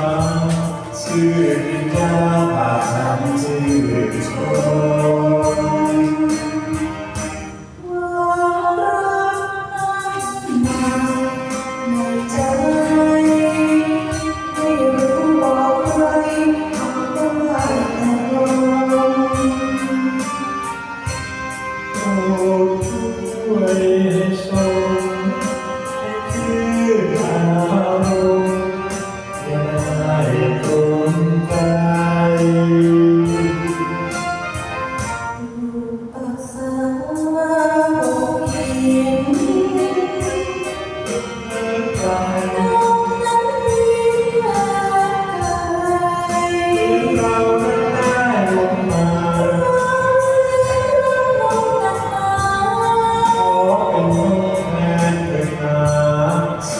온전한 슬기가 바람 들죠